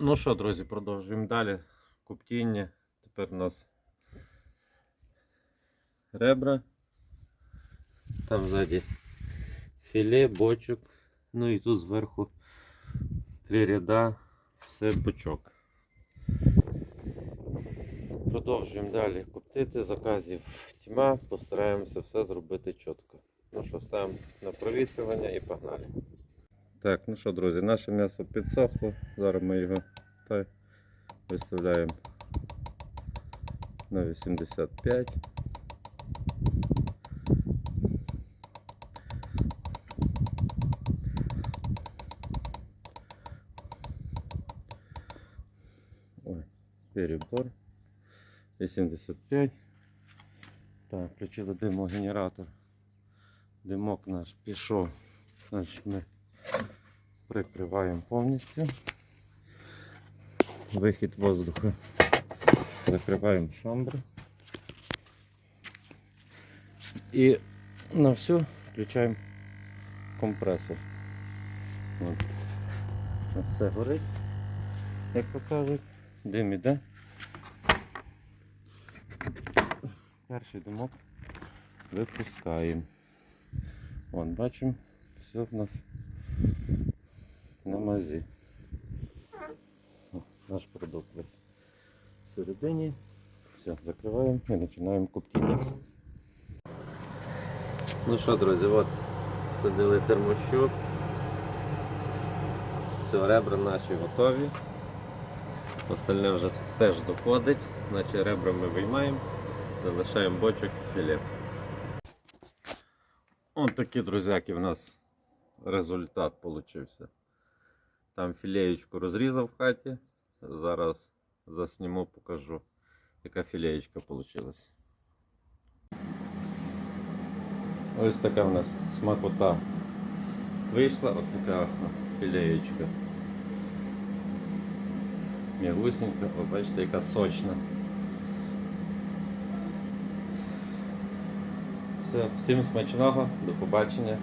Ну що, друзі, продовжуємо далі. Куптіння. Тепер у нас ребра. Там ззаді філе, бочок. Ну і тут зверху три ряда, все бочок. Продовжуємо далі коптити, заказів тьма, постараємося все зробити чітко. Ну що, ставимо на провітрювання і погнали. Так, ну що, друзі, наше м'ясо підсохло. Зараз ми його та виставляємо на 85. Ой, перебор. 85. Так, включили димогенератор. Димок наш пішов. Значить ми прикриваємо повністю. Вихід воздуха. Закриваємо шамбри. І на все включаємо компресор. От. Все горить, як то. Дим іде. Перший димок випускаємо. Вон, бачимо, все в нас О, Наш продукт весь всередині. Все, закриваємо і починаємо коптіння. Ну що, друзі, от садили термощук. Все, ребра наші готові. Остальне вже теж доходить, значить ребра ми виймаємо, залишаємо бочок філе. Ось такі, друзяки, в нас результат получився. Там філеєчку розрізав в хаті. Зараз засніму, покажу, яка філеєчка вийшла. Ось така в нас смакота вийшла, ось така філеєчка. М'ягусенька, ви бачите, яка сочна. Все, всім смачного, до побачення.